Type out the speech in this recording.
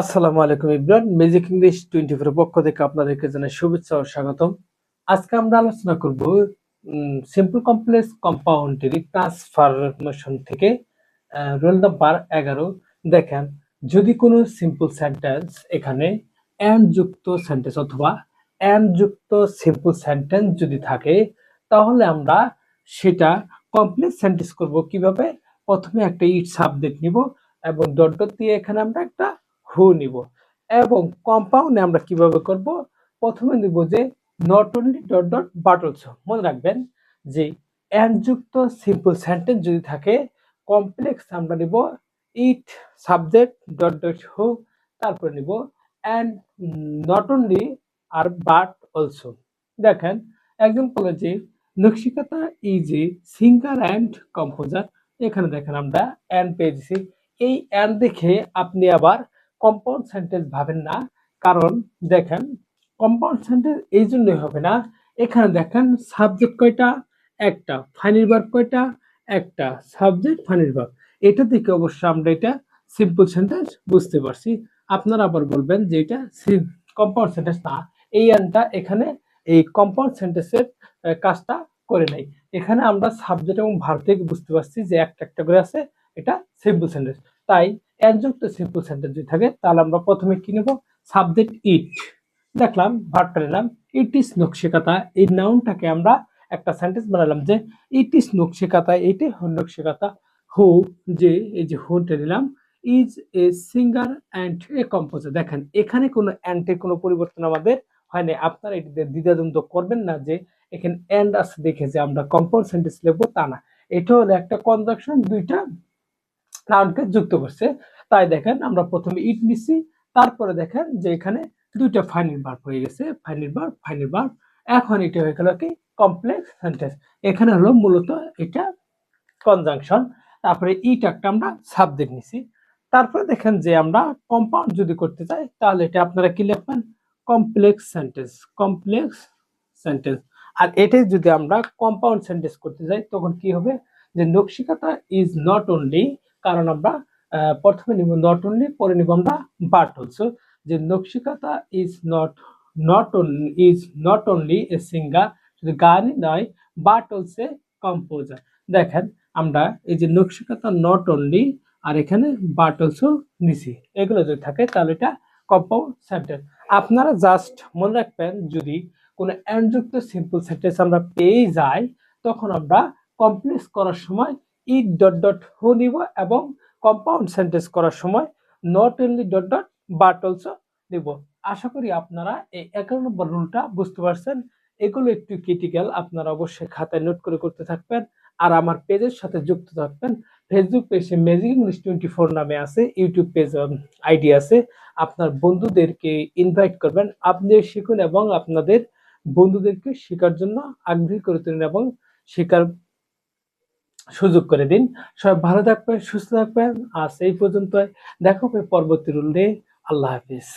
আসসালামু আলাইকুম Ibran magic English twenty four পক্ষ থেকে আপনাদেরকে জানাই শুভেচ্ছা ও স্বাগতম। আজকে আমরা আলোচনা করব সিম্পল কমপ্লেক্স কম্পাউন্ডারি ট্রান্সফরমেশন থেকে রোল নাম্বার এগারো। দেখেন, যদি কোনো সিম্পল সেন্টেন্স এখানে অ্যান্ড যুক্ত সেন্টেন্স অথবা অ্যান্ড যুক্ত সিম্পল সেন্টেন্স যদি থাকে, তাহলে আমরা সেটা কমপ্লেক্স সেন্টেন্স করব কীভাবে? প্রথমে একটা ইট সাবজেক্ট নিব এবং ডট ডট দিয়ে এখানে আমরা একটা হু নিব। এবং কম্পাউন্ডে আমরা কীভাবে করব? প্রথমে নিব যে not only dot dot but also মনে রাখবেন যে যুক্ত সিম্পল সেন্টেন্স যদি থাকে কমপ্লেক্স আমরা নিব it subject dot dot who, তারপরে নিব অ্যান্ড নট অনলি আর বাট অলসো দেখেন, একজন বলে যে Nakshikata is a singer and composer এখানে দেখেন আমরা অ্যান্ড পেয়েছি এই অ্যান্ড দেখে আপনি আবার কম্পাউন্ড সেন্টেন্স ভাবেন না। কারণ দেখেন কম্পাউন্ড সেন্টেন্স এই জন্যই হবে না। এখানে দেখেন সাবজেক্ট কয়টা? একটা ফাইনাল ভার্ব কয়টা? একটা সাবজেক্ট ফাইনাল ভার্ব এটা থেকে অবশ্য আমরা এটা সিম্পল সেন্টেন্স বুঝতে পারছি। আপনারা আবার বলবেন যে এটা কম্পাউন্ড সেন্টেন্স না। এই আনটা এখানে এই কম্পাউন্ড সেন্টেন্সের কাজটা করে নাই। এখানে আমরা সাবজেক্ট এবং ভার্ব থেকে বুঝতে পারছি যে একটা একটা করে আছে, এটা সিম্পল সেন্টেন্স তাই যুক্ত সিম্পল সেন্টেন্স যদি থাকে, তাহলে আমরা প্রথমে কি নেব? Subject it. দেখলাম ভার্বটা নিলাম, ইট ইস নকশিকাতা। এই নাউনটাকে আমরা একটা সেন্টেন্স বানালাম যে, ইট ইস নকশিকাতা এইটি নকশিকাতা। হু, যে, এই যে হুটা নিলাম, is a singer and a composer. দেখেন, এখানে কোনো অ্যান্টের কোনো পরিবর্তন আমাদের হয়নি আপনারা এটিতে দ্বিধাদ্বন্দ্ব করবেন না যে, এখানে অ্যান্ড আছে দেখে যে আমরা কম্পাউন্ড সেন্টেন্স লিখব তা না। এটা হলো একটা কনজাকশন দুইটা নাউনকে যুক্ত করছে। তাই দেখেন আমরা প্রথমে ইট নিচ্ছি, তারপরে দেখেন যে এখানে দুইটা ফাইনাল ভার্ব হয়ে গেছে। ফাইনাল ভার্ব ফাইনাল ভার্ব এখন এটা হয়ে গেল কি? Complex sentence. এখানে হলো মূলত এটা কনজাংশন। তারপরে ইট একটা আমরা সাবজেক্ট নিছি। তারপরে দেখেন যে আমরা কম্পাউন্ড যদি করতে চাই, তাহলে এটা আপনারা কি লিখবেন? Complex sentence complex sentence. আর এটাই যদি আমরা কম্পাউন্ড সেন্টেন্স করতে যাই, তখন কি হবে? যে নকশিকাতা ইজ নট অনলি কারণ আমরা প্রথমে নিব নট অনলি পরে নিব আমরা বাট অলসো যে Nakshikata is not not only is not only a singer শুধু গানই নয় বাট অলসে কম্পোজার দেখেন, আমরা এই যে নকশিকাতা নট অনলি আর এখানে বাট অলসো নিছি। এগুলো যদি থাকে, তাহলে এটা কম্পাউন্ড সেন্টেন্স আপনারা জাস্ট মনে রাখবেন, যদি কোনো অ্যান্ডযুক্ত সিম্পল সেন্টেন্স আমরা পেয়ে যাই, তখন আমরা কমপ্লেক্স করার সময় ইট ডট ডট হু নিব এবং কম্পাউন্ড সেন্টেন্স করার সময় not only dot dot but also নিব আশা করি আপনারা এই এগারো নম্বর রুলটা বুঝতে পারছেন। এগুলো একটু ক্রিটিক্যাল আপনারা অবশ্যই খাতায় নোট করে করতে থাকবেন। আর আমার পেজের সাথে যুক্ত থাকবেন। ফেসবুক পেজে ম্যাজিক ইংলিশ টোয়েন্টি ফোর নামে আছে ইউটিউব পেজ আইডি আছে। আপনার বন্ধুদেরকে ইনভাইট করবেন। আপনি শিখুন এবং আপনাদের বন্ধুদেরকে শেখার জন্য আগ্রহী করে তুলুন এবং শেখার সুযোগ করে দিন। সবাই ভালো থাকবেন, সুস্থ থাকবেন। আজ এই পর্যন্ত দেখো হবে পরবর্তী রুল আল্লাহ হাফিজ।